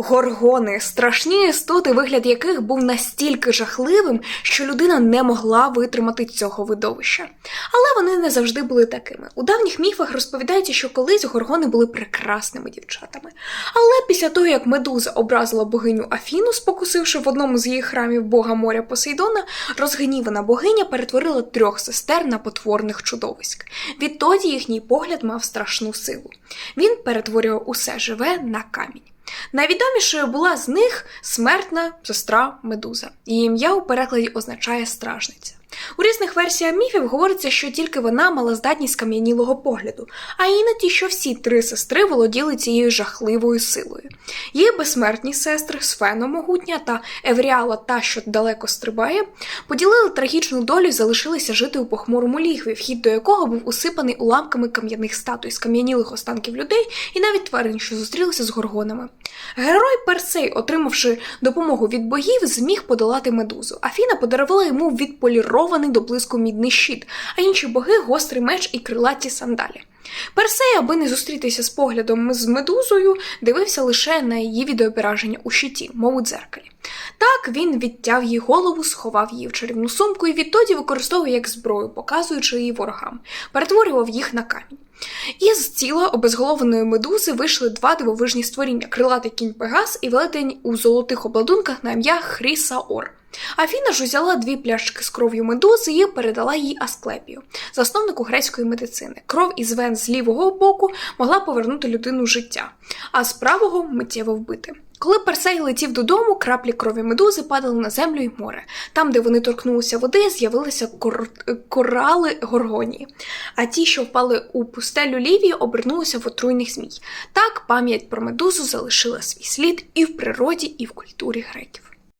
Горгони страшні істоти, вигляд яких був настільки жахливим, що людина не могла витримати цього видовища. Але вони не завжди були такими. У давніх міфах розповідається, що колись горгони були прекрасними дівчатами. Але після того, як медуза образила богиню Афіну, спокусивши в одному з її храмів бога моря Посейдона, розгнівана богиня перетворила трьох сестер на потворних чудовиськ. Відтоді їхній погляд мав страшну силу. Він перетворював усе живе на камінь. Найвідомішою була з них смертна сестра Медуза. Її ім'я у перекладі означає стражниця. У різних версіях міфів говориться, що тільки вона мала здатність кам'янілого погляду, а іноді, що всі три сестри володіли цією жахливою силою. Її безсмертні сестри Сфено Могутня та Евріала та, що далеко стрибає, поділили трагічну долю і залишилися жити у похмурому лігві, вхід до якого був усипаний уламками кам'яних статуй, скам'янілих останків людей і навіть тварин, що зустрілися з горгонами. Герой Персей, отримавши допомогу від богів, зміг подолати медузу. Афіна подарувала йому відполірований до блиску мідний щит, а інші боги гострий меч і крилаті сандалі. Персей, аби не зустрітися з поглядом з медузою, дивився лише на її відеображення у щиті, мов у дзеркалі. Так він відтяв її голову, сховав її в чарівну сумку і відтоді використовував як зброю, показуючи її ворогам, перетворював їх на камінь. Із тіла обезголовленої медузи вийшли два дивовижні створіння крилатий кінь Пегас і велетень у золотих обладунках на ім'я Хрісаор. Афіна ж узяла дві пляшки з кров'ю медузи і передала їй Асклепію, засновнику грецької медицини. Кров із вен з лівого боку могла повернути людину життя, а з правого миттєво вбити. Коли Персей летів додому, краплі крові медузи падали на землю й море. Там, де вони торкнулися води, з'явилися кор... корали горгонії, а ті, що впали у пустелю Лівії, обернулися в отруйних змій. Так пам'ять про медузу залишила свій слід і в природі, і в культурі греків.